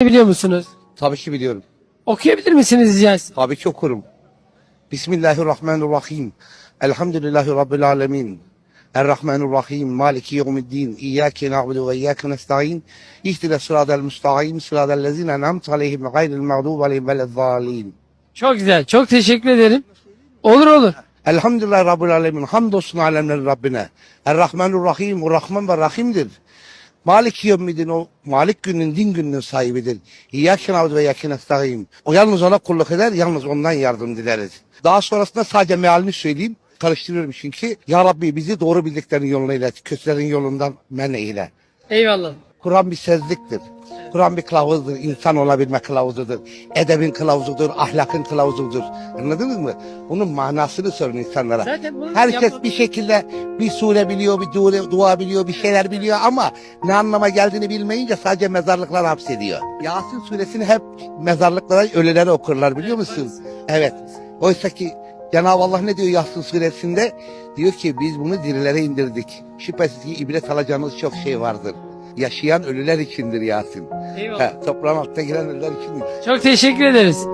biliyor musunuz? Tabii ki biliyorum. Okuyabilir misiniz rica etsem? Tabii ki okurum. Bismillahirrahmanirrahim. Elhamdülillahi Rabbil alemin. Errahmanirrahim. Maliki yevmiddin. İyyâke na'budu ve iyyâke nesta'in. İhtine sıradel müsta'in. Sıradel lezine en'amte aleyhim gayril mağdubi aleyhim velezzalin. Çok güzel. Çok teşekkür ederim. Olur olur. Elhamdülillah Rabbil alemin. Hamdolsun alemlerin Rabbine. Errahmanirrahim. O Rahman ve Rahim'dir. Malik yevmiddin o Malik günün din gününün sahibidir. İyyâke na'budu ve iyyâke nesta'in. O yalnız ona kulluk eder, yalnız ondan yardım dileriz. Daha sonrasında sadece mealini söyleyeyim. Karıştırıyorum çünkü. Ya Rabbi bizi doğru bildiklerin yoluna ilet. Kötülerin yolundan men eyle. Eyvallah. Kur'an bir sezliktir. Kur'an bir kılavuzdur. İnsan olabilme kılavuzudur. Edebin kılavuzudur. Ahlakın kılavuzudur. Anladınız mı? Bunun manasını sorun insanlara. Zaten bunu Herkes bir şekilde bir sure biliyor, bir dua, dua biliyor, bir şeyler biliyor ama ne anlama geldiğini bilmeyince sadece mezarlıklar hapsediyor. Yasin suresini hep mezarlıklara, ölülere okurlar biliyor musun? Evet. Oysa ki Cenab-ı Allah ne diyor Yasin suresinde? Diyor ki biz bunu dirilere indirdik. Şüphesiz ki ibret alacağınız çok şey vardır. Yaşayan ölüler içindir Yasin. Eyvallah. He, toprağın altına giren ölüler içindir. Çok teşekkür ederiz.